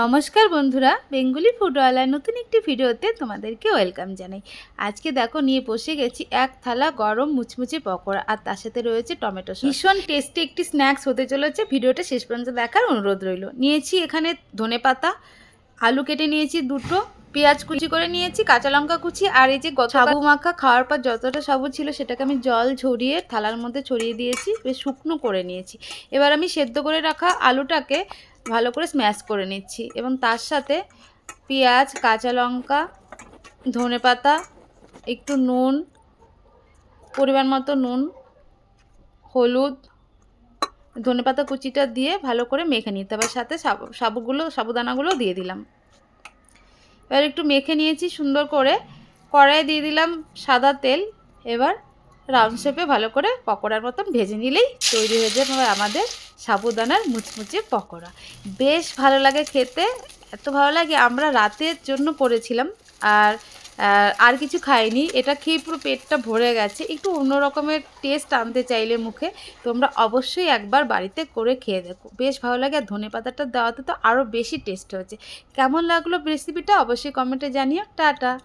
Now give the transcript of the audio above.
নমস্কার বন্ধুরা, বেঙ্গুলি ফুডওয়ালার নতুন একটি ভিডিওতে তোমাদেরকে ওয়েলকাম জানাই। আজকে দেখো, নিয়ে বসে গেছি এক থালা গরম মুচমুচে পকোড়া, আর তার সাথে রয়েছে টমেটো ভীষণ টেস্টি একটি স্ন্যাক্স হতে চলেছে, ভিডিওটা শেষ পর্যন্ত দেখার অনুরোধ রইল। নিয়েছি এখানে ধনে পাতা আলু কেটে নিয়েছি দুটো পেঁয়াজ কুচি করে নিয়েছি কাঁচা লঙ্কা কুচি আর এই যে সাবু মাখা খাওয়ার পর যতটা সাবু ছিল সেটাকে আমি জল ঝরিয়ে থালার মধ্যে ছড়িয়ে দিয়েছি বেশ শুকনো করে নিয়েছি। এবার আমি সেদ্ধ করে রাখা আলুটাকে ভালো করে স্ম্যাশ করে নিচ্ছি এবং তার সাথে পেঁয়াজ কাঁচা লঙ্কা ধনে পাতা একটু নুন পরিমাণ মতো নুন হলুদ ধনে পাতা কুচিটা দিয়ে ভালো করে মেখে নিতে হবে। সাথে সাবু সাবুগুলো সাবুদানাগুলো দিয়ে দিলাম। এবার একটু মেখে নিয়েছি সুন্দর করে। কড়াই দিয়ে দিলাম সাদা তেল। এবার রাউন্ড শেপে ভালো করে পকোড়ার মতন ভেজে নিলেই তৈরি হয়ে যাবে আমাদের সাবুদানার মুচমুচে পকোড়া। বেশ ভালো লাগে খেতে। এত ভালো লাগে, আমরা রাতের জন্য করেছিলাম আর আর কিছু খাইনি। এটা খেয়ে পুরো পেটটা ভরে গেছে। একটু অন্য রকমের টেস্ট আনতে চাইলে মুখে। তোমরা অবশ্যই একবার বাড়িতে করে খেয়ে দেখো। বেশ ভালো লাগে। আর ধনে পাতাটা দেওয়াতে তো আরও বেশি টেস্ট হয়েছে। কেমন লাগল রেসিপিটা অবশ্যই কমেন্টে জানিও। টাটা!